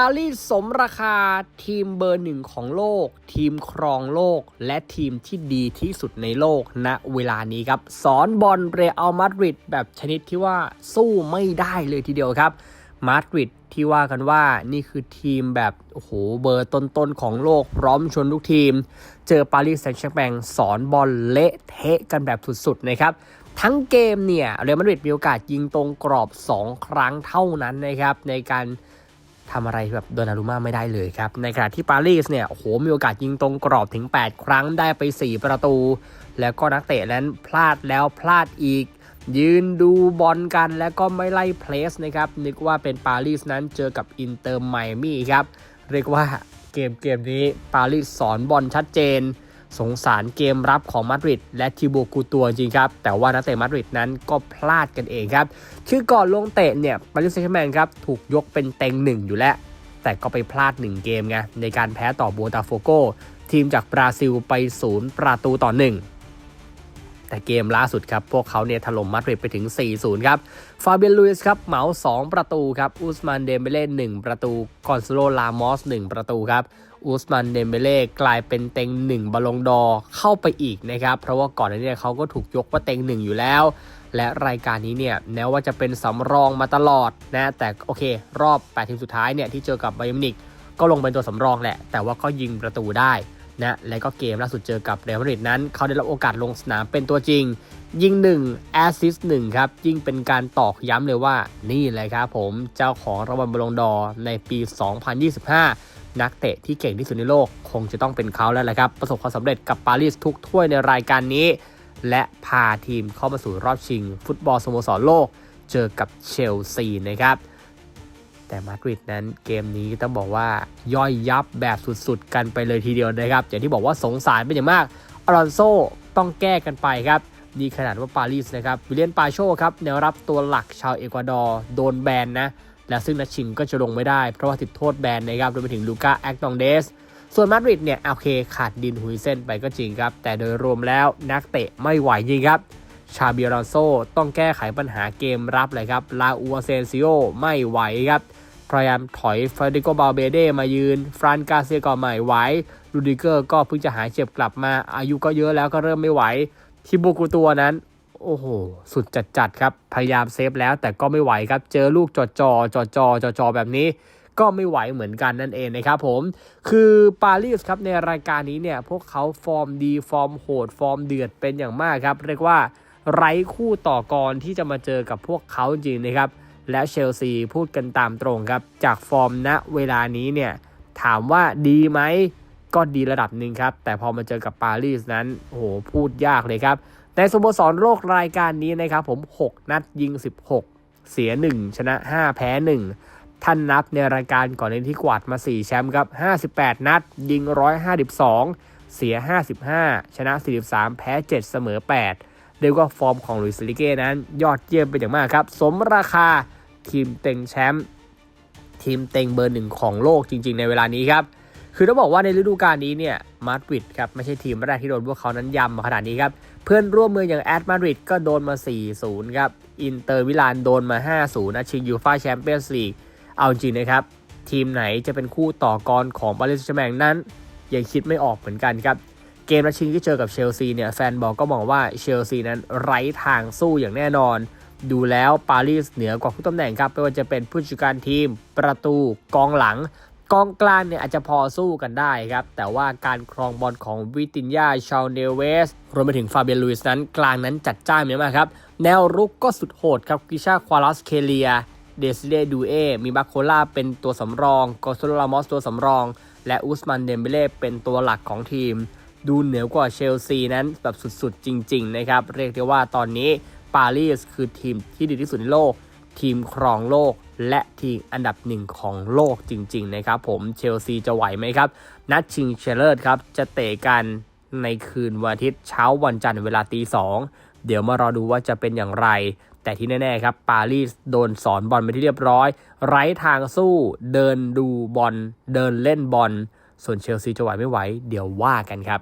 ปารีสสมราคาทีมเบอร์หนึ่งของโลก ทีมครองโลก และทีมที่ดีที่สุดในโลกณเวลานี้ครับ สอนบอลเรอัลมาดริดแบบชนิดที่ว่าสู้ไม่ได้เลยทีเดียวครับมาดริดที่ว่ากันว่านี่คือทีมแบบ โอ้โห เบอร์ต้นๆของโลกพร้อมชนทุกทีม เจอปารีสแซงต์แชร์แมงสอนบอลเละเทะกันแบบสุดๆนะครับ ทั้งเกมเนี่ยเรอัลมาดริดมีโอกาสยิงตรงกรอบ 2 ครั้งเท่านั้นนะครับ ในการ ทำอะไรแบบโดนารุมาไม่ได้เลยครับ ในขณะที่ปารีสเนี่ย โอ้โห มีโอกาสยิงตรงกรอบถึง 8 ครั้งได้ไป 4 ประตู แล้วก็นักเตะนั้นพลาดแล้วพลาดอีก ยืนดูบอลกันแล้วก็ไม่ไล่เพลสนะครับ นึกว่าเป็นปารีสนั้นเจอกับอินเตอร์ไมมี่ครับ เรียกว่าเกมเกมนี้ปารีสสอนบอลชัดเจน สงสารเกมรับของมาดริดและทิโบกูตัวจริงครับ แต่ว่านักเตะมาดริดนั้นก็พลาดกันเองครับ คือก่อนลงเตะเนี่ยปารีสแซงต์แชแมงครับถูกยกเป็นเต็งหนึ่งอยู่แล้ว แต่ก็ไปพลาด 1 เกมไงในการแพ้ต่อโบตาโฟโกทีมจากบราซิลไป0ประตูต่อ1แต่เกมล่าสุดครับ พวกเขาเนี่ยถล่มมาดริดไปถึง 4-0 ครับ ฟาเบียนลุยส์ครับเหมา 2 ประตูครับ อุสมานเดมเบเล่1ประตู กอนซโล ลามอส 1 ประตูครับ อุสมานเดมเบเล่กลายเป็นเต็ง1บอลลงดอเข้าไปอีกนะครับ เพราะว่าก่อนหน้านี้เขาก็ถูกยกว่าเต็ง1อยู่แล้ว และรายการนี้เนี่ยแม้ว่าจะเป็นสำรองมาตลอดนะ แต่โอเค รอบ 8 ทีมสุดท้ายเนี่ยที่เจอกับไบรมินิกก็ลงเป็นตัวสำรองแหละ แต่ว่าก็ยิงประตูได้นะและก็เกมล่าสุดเจอกับเรอัลมาดริดนั้น เขาได้รับโอกาสลงสนามเป็นตัวจริง ยิง1แอสซิสต์1ครับยิ่งเป็นการตอกย้ำเลยว่านี่เลยครับผมเจ้าของรางวัลบอลลงดอในปี 2025 นักเตะที่เก่งที่สุดในโลกคงจะต้องเป็นเขาแล้วแหละครับ ประสบความสำเร็จกับปารีสทุกถ้วยในรายการนี้ และพาทีมเข้ามาสู่รอบชิง ฟุตบอลสโมสรโลก เจอกับเชลซีนะครับแต่มาดริดนั้นเกมนี้ต้องบอกว่าย่อยยับแบบสุดๆ กันไปเลยทีเดียวนะครับ อย่างที่บอกว่าสงสารเป็นอย่างมากอรอนโซต้องแก้กันไปครับดีขนาดว่าปารีสนะครับวิลเลียนปาโชครับแนวรับตัวหลักชาวเอกวาดอร์โดนแบนนะ และซึ่งนัชชิงก็จะลงไม่ได้เพราะว่าติดโทษแบนนะครับรวมไปถึงลูก้าแอคตองเดสส่วนมาดริดเนี่ยโอเคขาดดินหุยเส้นไปก็จริงครับ แต่โดยรวมแล้วนักเตะไม่ไหวจริงครับ ชาบียรอนโซต้องแก้ไขปัญหาเกมรับเลยครับ ลาอูอาเซนซิโอไม่ไหวครับพยายามถอยฟรดิโกบาเบเดมายืน ฟรานกาเซียก็ไม่ไหวลูดิเกอร์ก็เพิ่งจะหายเจ็บกลับมาอายุก็เยอะแล้วก็เริ่มไม่ไหวทิโบกูตัวนั้น โอ้โห สุดจัดๆครับ พยายามเซฟแล้วแต่ก็ไม่ไหวครับ เจอลูกจอจอจอจอจอจอแบบนี้ก็ไม่ไหวเหมือนกันนั่นเองนะครับผม คือปารีสครับในรายการนี้เนี่ย พวกเขาฟอร์มดี ฟอร์มโหด ฟอร์มเดือดเป็นอย่างมากครับ เรียกว่าไร้คู่ต่อกรที่จะมาเจอกับพวกเขาจริงนะครับ และเชลซีพูดกันตามตรงครับ จากฟอร์มณเวลานี้เนี่ย ถามว่าดีไหมก็ดีระดับหนึ่งครับ แต่พอมาเจอกับปารีสนั้นโอ้โหพูดยากเลยครับ ในสโมสรโลกรายการนี้นะครับผม 6 นัดยิง 16 เสีย 1 ชนะ 5 แพ้ 1 ท่านนับในรายการก่อนในที่กวาดมา 4 แชมป์ครับ 58 นัด ยิง 152 เสีย 55 ชนะ 43 แพ้ 7 เสมอ 8 เรียกว่าฟอร์มของลุยส์ลิเก้นั้น ยอดเยี่ยมเป็นอย่างมากครับ สมราคาทีมเต็งแชมป์ทีมเต็งเบอร์หนึ่งของโลกจริง ๆ ในเวลานี้ครับ คือต้องบอกว่าในฤดูกาลนี้เนี่ยมาดริดครับไม่ใช่ทีมแรกที่โดนพวกเขานั้นยำมาขนาดนี้ครับ เพื่อนร่วมมืออย่างแอตมาดริดก็โดนมา 4-0 ครับ อินเตอร์วิลานโดนมา 5-0นะชิงยูฟ่าแชมเปี้ยนส์ลีกเอาจริงนะครับ ทีมไหนจะเป็นคู่ต่อกรของปารีสแชร์แมงนั้นยังคิดไม่ออกเหมือนกันครับ เกมนัดชิงที่เจอกับเชลซีเนี่ยแฟนบอลก็มองว่าเชลซีนั้นไร้ทางสู้อย่างแน่นอน ดูแล้วปารีสเหนือกว่าทุกตำแหน่งครับไม่ว่าจะเป็นผู้จัดการทีม ประตูกองหลัง กองกลางเนี่ยอาจจะพอสู้กันได้ครับ แต่ว่าการครองบอลของวิตินยาชาวเนเวส รวมไปถึงฟาเบียลุยส์นั้นกลางนั้นจัดจ้านเยอะมากครับ แนวรุกก็สุดโหดครับกิชาควาลัสเคเลีย เดซิเดดูเอ มีบาโคล่าเป็นตัวสำรองกอสโลลามอสตัวสำรอง และอุสมันเดมเบเล่เป็นตัวหลักของทีม ดูเหนือกว่าเชลซีนั้นแบบสุดๆ จริง ๆ นะครับ เรียกได้ว่าตอนนี้ปารีสคือทีมที่ดีที่สุดในโลก ทีมครองโลก และทีมอันดับหนึ่งของโลกจริง ๆ นะครับ ผมเชลซีจะไหวไหมครับ นัดชิงเชลเลอร์ครับ จะเตะกันในคืนวันอาทิตย์เช้าวันจันทร์เวลาตีสองเดี๋ยวมารอดูว่าจะเป็นอย่างไร แต่ที่แน่ ๆ ครับ ปารีสโดนสอนบอลไปที่เรียบร้อย ไร้ทางสู้ เดินดูบอลเดินเล่นบอลส่วนเชลซีจะไหวไม่ไหว เดี๋ยวว่ากันครับ